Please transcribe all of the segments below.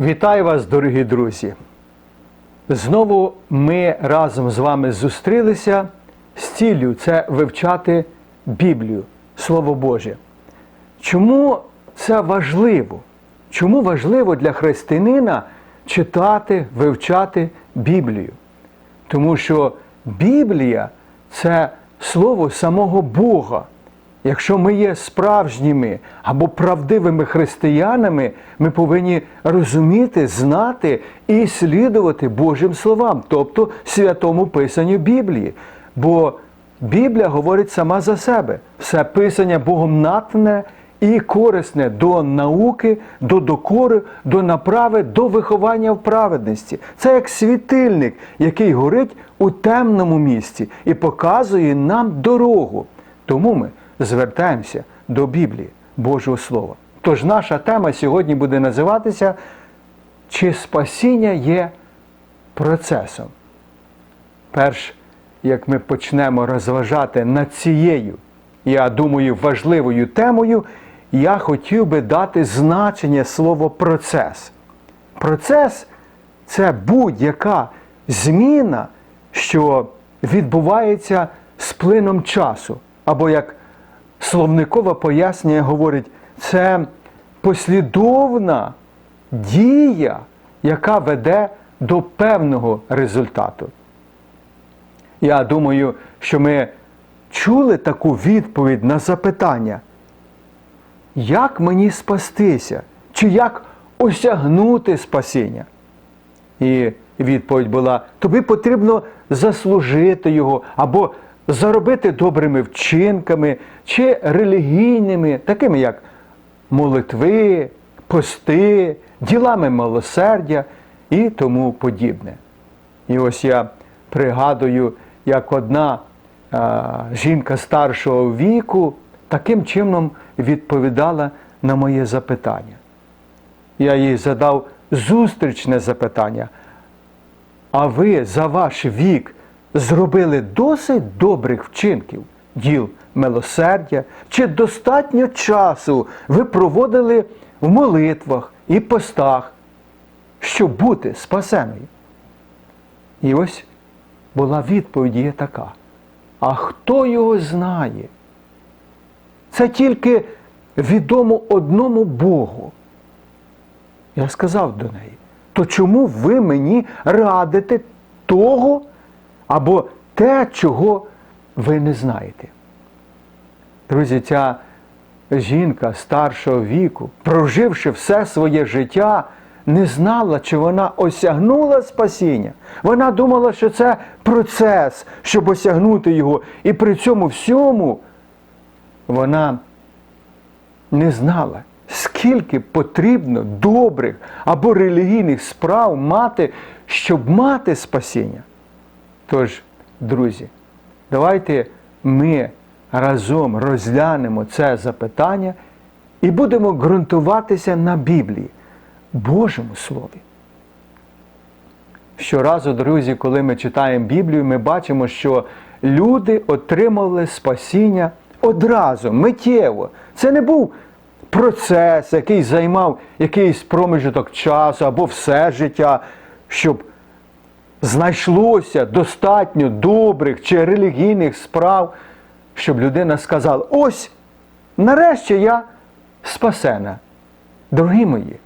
Вітаю вас, дорогі друзі! Знову ми разом з вами зустрілися з ціллю це вивчати Біблію, Слово Боже. Чому це важливо? Чому важливо для християнина читати, вивчати Біблію? Тому що Біблія це слово самого Бога. Якщо ми є справжніми або правдивими християнами, ми повинні розуміти, знати і слідувати Божим словам, тобто святому Писанню Біблії. Бо Біблія говорить сама за себе. Все писання Богом натне і корисне до науки, до докори, до направи, до виховання в праведності. Це як світильник, який горить у темному місці і показує нам дорогу. Тому ми звертаємося до Біблії, Божого Слова. Тож наша тема сьогодні буде називатися Чи спасіння є процесом? Перш як ми почнемо розважати над цією, я думаю, важливою темою, я хотів би дати значення слово процес. Процес це будь-яка зміна, що відбувається з плином часу, або як словникове пояснення говорить, це послідовна дія, яка веде до певного результату. Я думаю, що ми чули таку відповідь на запитання, як мені спастися, чи як осягнути спасіння? І відповідь була: тобі потрібно заслужити його або заробити добрими вчинками чи релігійними, такими як молитви, пости, ділами милосердя і тому подібне. І ось я пригадую, як одна а, жінка старшого віку таким чином відповідала на моє запитання. Я їй задав зустрічне запитання. А ви за ваш вік зробили досить добрих вчинків, діл милосердя, чи достатньо часу ви проводили в молитвах і постах, щоб бути спасеною? І ось була відповідь є така. А хто його знає? Це тільки відомо одному Богу. Я сказав до неї, то чому ви мені радите того або те, чого ви не знаєте? Друзі, ця жінка старшого віку, проживши все своє життя, не знала, чи вона осягнула спасіння. Вона думала, що це процес, щоб осягнути його. І при цьому всьому вона не знала, скільки потрібно добрих або релігійних справ мати, щоб мати спасіння. Тож, друзі, давайте ми разом розглянемо це запитання і будемо ґрунтуватися на Біблії, Божому Слові. Щоразу, друзі, коли ми читаємо Біблію, ми бачимо, що люди отримали спасіння одразу, миттєво. Це не був процес, який займав якийсь проміжок часу або все життя, щоб знайшлося достатньо добрих чи релігійних справ, щоб людина сказала: ось, нарешті я спасена. Дорогі мої,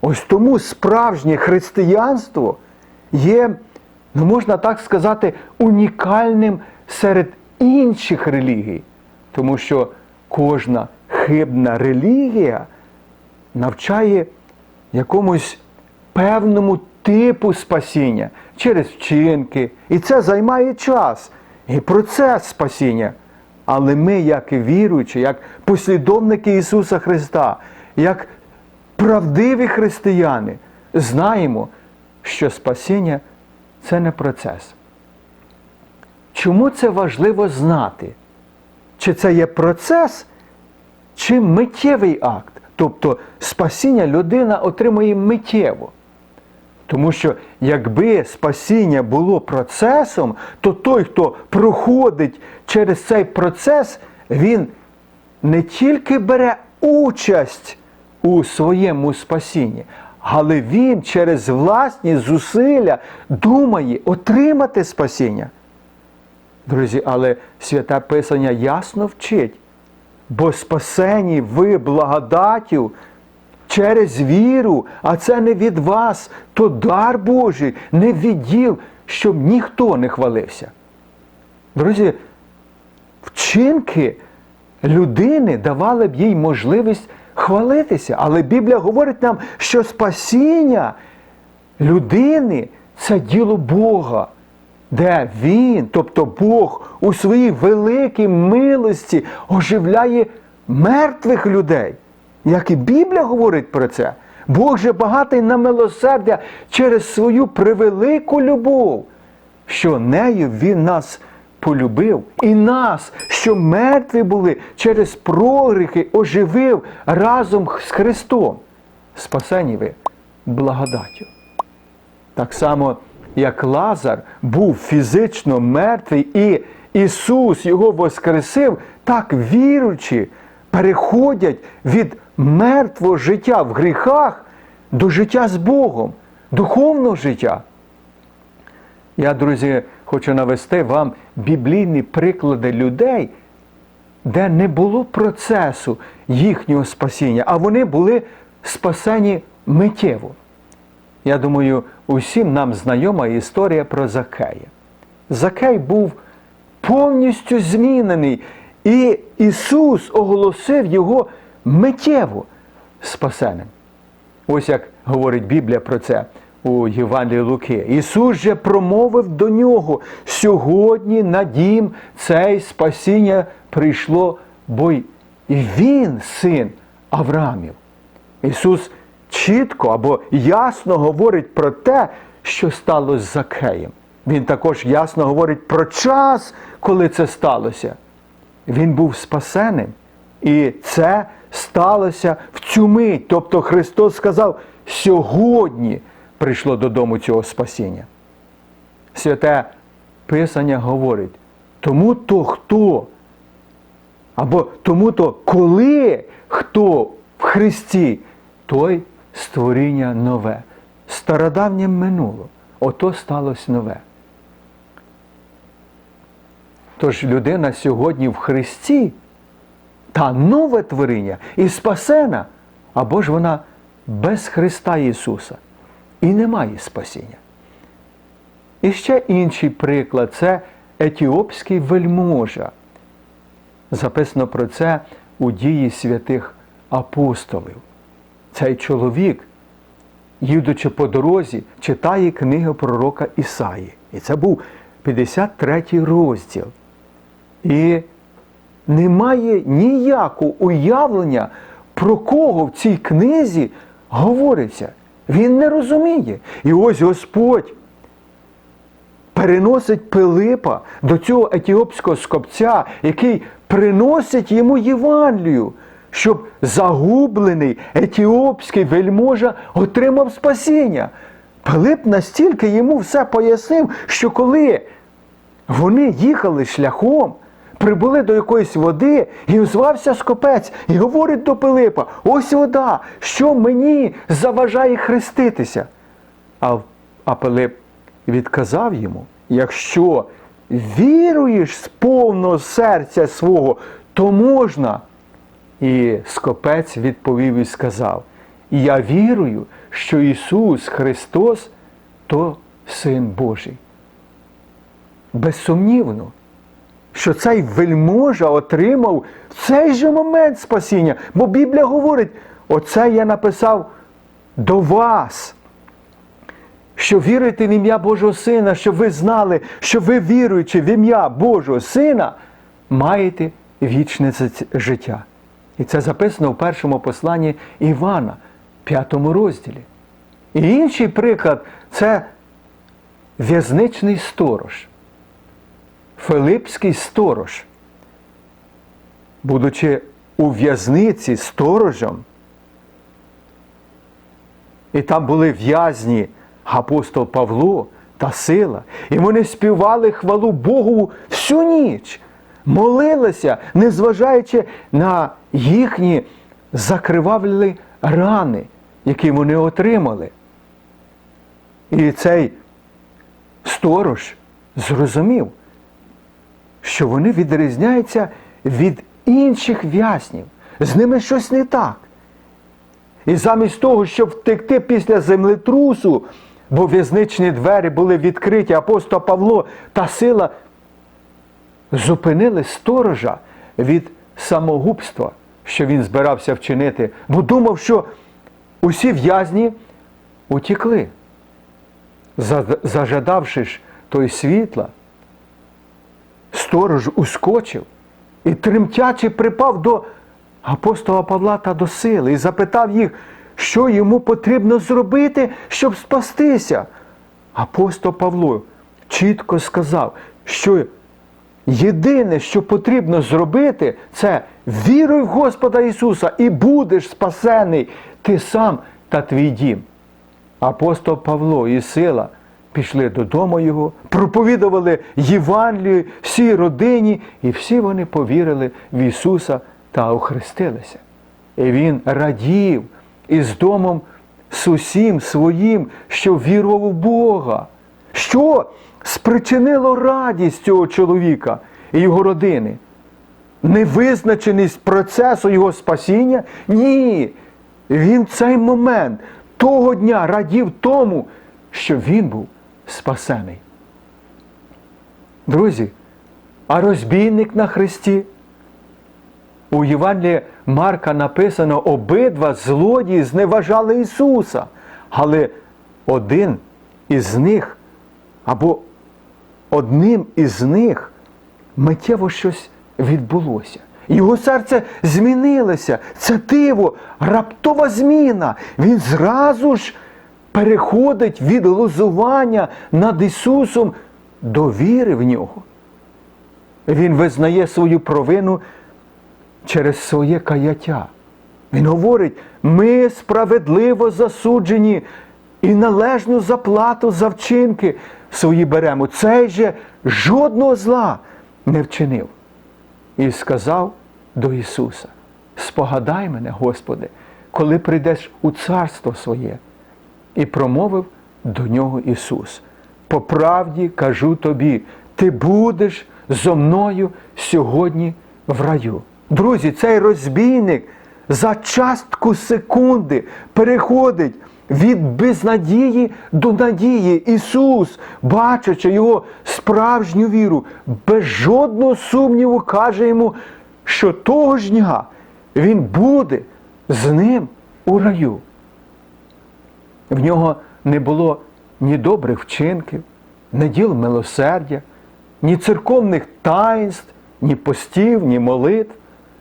ось тому справжнє християнство є, ну можна так сказати, унікальним серед інших релігій, тому що кожна хибна релігія навчає якомусь певному типу спасіння через вчинки. І це займає час і процес спасіння. Але ми, як віруючі, як послідовники Ісуса Христа, як правдиві християни, знаємо, що спасіння це не процес. Чому це важливо знати? Чи це є процес, чи миттєвий акт? Тобто спасіння людина отримує миттєво. Тому що якби спасіння було процесом, то той, хто проходить через цей процес, він не тільки бере участь у своєму спасінні, але він через власні зусилля думає отримати спасіння. Друзі, але святе Писання ясно вчить, бо спасені ви благодаттю через віру, а це не від вас, то дар Божий, не від діл, щоб ніхто не хвалився. Друзі, вчинки людини давали б їй можливість хвалитися. Але Біблія говорить нам, що спасіння людини це діло Бога, де Він, тобто Бог, у своїй великій милості оживляє мертвих людей. Як і Біблія говорить про це, Бог же багатий на милосердя через свою превелику любов, що нею Він нас полюбив і нас, що мертві були через прогріхи, оживив разом з Христом. Спасені ви благодаттю. Так само, як Лазар був фізично мертвий, і Ісус його воскресив, так віруючи, переходять від мертвого життя в гріхах до життя з Богом, духовного життя. Я, друзі, хочу навести вам біблійні приклади людей, де не було процесу їхнього спасіння, а вони були спасені миттєво. Я думаю, усім нам знайома історія про Закея. Закей був повністю змінений, і Ісус оголосив його миттєво спасеним. Ось як говорить Біблія про це у Євангелії Луки. Ісус же промовив до нього: сьогодні на дім цей спасіння прийшло, бо й він син Авраамів. Ісус чітко або ясно говорить про те, що сталося з Закеєм. Він також ясно говорить про час, коли це сталося. Він був спасеним. І це сталося в цю мить. Тобто Христос сказав, сьогодні прийшло додому цього спасіння. Святе Писання говорить, тому то хто, або тому то коли хто в Христі, той створіння нове. Стародавнє минуло, ото сталося нове. Тож людина сьогодні в Христі та нове творіння і спасена, або ж вона без Христа Ісуса і немає спасіння. І ще інший приклад це етіопський вельможа. Записано про це у дії святих апостолів. Цей чоловік, їдучи по дорозі, читає книгу пророка Ісаї. І це був 53 розділ. І немає ніякого уявлення, про кого в цій книзі говориться. Він не розуміє. І ось Господь переносить Пилипа до цього етіопського скопця, який приносить йому Євангелію, щоб загублений етіопський вельможа отримав спасіння. Пилип настільки йому все пояснив, що коли вони їхали шляхом, прибули до якоїсь води, і озвався скопець, і говорить до Пилипа: ось вода, що мені заважає хреститися. А, а Пилип відказав йому: якщо віруєш з повного серця свого, то можна. І скопець відповів і сказав: Я вірую, що Ісус Христос то Син Божий. Безсумнівно, що цей вельможа отримав в цей же момент спасіння. Бо Біблія говорить, оце я написав до вас, що вірите в ім'я Божого Сина, щоб ви знали, що ви, віруючи в ім'я Божого Сина, маєте вічне життя. І це записано в першому посланні Івана, п'ятому розділі. І інший приклад це в'язничний сторож. Филипський сторож, будучи у в'язниці сторожем, і там були в'язні апостол Павло та Сила, і вони співали хвалу Богу всю ніч, молилися, незважаючи на їхні закривавлені рани, який вони отримали. І цей сторож зрозумів, що вони відрізняються від інших в'язнів. З ними щось не так. І замість того, щоб втекти після землетрусу, бо в'язничні двері були відкриті, апостол Павло та сила зупинили сторожа від самогубства, що він збирався вчинити, бо думав, що усі в'язні утікли. Зажадавши ж той світла, сторож ускочив і тремтячи припав до апостола Павла та до сили і запитав їх, що йому потрібно зробити, щоб спастися. Апостол Павло чітко сказав, що єдине, що потрібно зробити, це віруй в Господа Ісуса і будеш спасений ти сам та твій дім. Апостол Павло і сила пішли додому його, проповідували Євангелію всій родині, і всі вони повірили в Ісуса та охрестилися. І він радів із домом з усім своїм, що вірував в Бога. Що спричинило радість цього чоловіка і його родини? Невизначеність процесу його спасіння? Ні. Він в цей момент того дня радів тому, що він був спасений. Друзі, а розбійник на Христі? У Євангелії Марка написано, обидва злодії зневажали Ісуса, але один із них або одним із них миттєво щось відбулося. Його серце змінилося. Це диво, раптова зміна. Він зразу ж переходить від глузування над Ісусом до віри в нього. Він визнає свою провину через своє каяття. Він говорить, ми справедливо засуджені і належну заплату за вчинки свої беремо. Цей же жодного зла не вчинив. І сказав до Ісуса: Спогадай мене, Господи, коли прийдеш у царство своє. І промовив до нього Ісус. По правді кажу тобі, ти будеш зо мною сьогодні в раю. Друзі, цей розбійник за частку секунди переходить від безнадії до надії. Ісус, бачачи його справжню віру, без жодного сумніву каже йому, що того ж дня він буде з ним у раю. В нього не було ні добрих вчинків, ні діл милосердя, ні церковних таїнств, ні постів, ні молитв,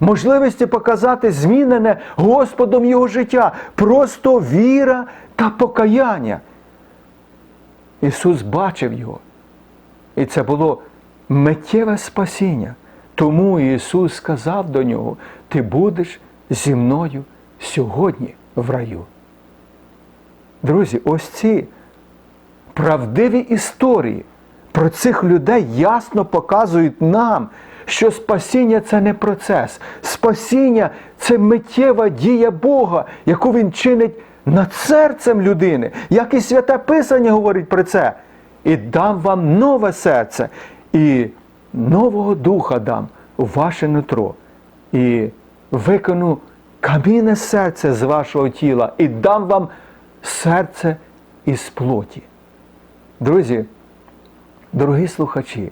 можливості показати змінене Господом його життя, просто віра та покаяння. Ісус бачив його. І це було миттєве спасіння. Тому Ісус сказав до нього: Ти будеш зі мною сьогодні в раю. Друзі, ось ці правдиві історії про цих людей ясно показують нам, що спасіння це не процес. Спасіння це миттєва дія Бога, яку Він чинить над серцем людини. Як і святе Писання говорить про це. І дам вам нове серце, і нового духа дам у ваше нутро. І викону камінне серце з вашого тіла, і дам вам серце із плоті. Друзі, дорогі слухачі,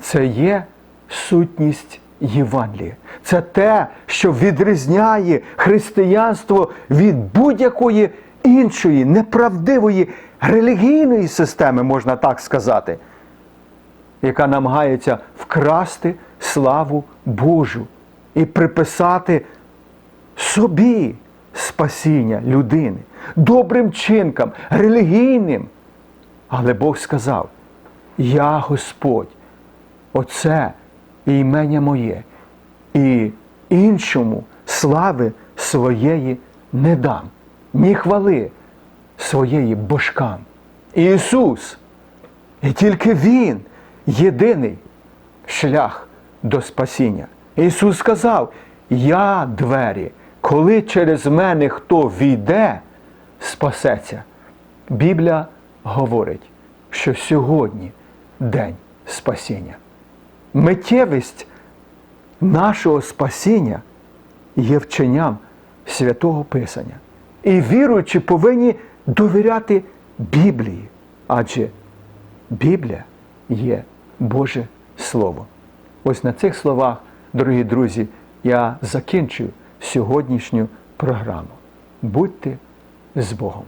це є сутність Євангелія. Це те, що відрізняє християнство від будь-якої іншої неправдивої релігійної системи, можна так сказати, яка намагається вкрасти славу Божу і приписати собі спасіння людини, добрим чинкам, релігійним. Але Бог сказав: Я Господь, оце імення моє, і іншому слави своєї не дам, ні хвали своєї божкам. Ісус, і тільки Він єдиний шлях до спасіння. Ісус сказав: Я двері коли через мене хто війде, спасеться. Біблія говорить, що сьогодні день спасіння. Миттєвість нашого спасіння є вченням святого Писання. І віруючі повинні довіряти Біблії, адже Біблія є Боже Слово. Ось на цих словах, дорогі друзі, я закінчую сьогоднішню програму. Будьте з Богом!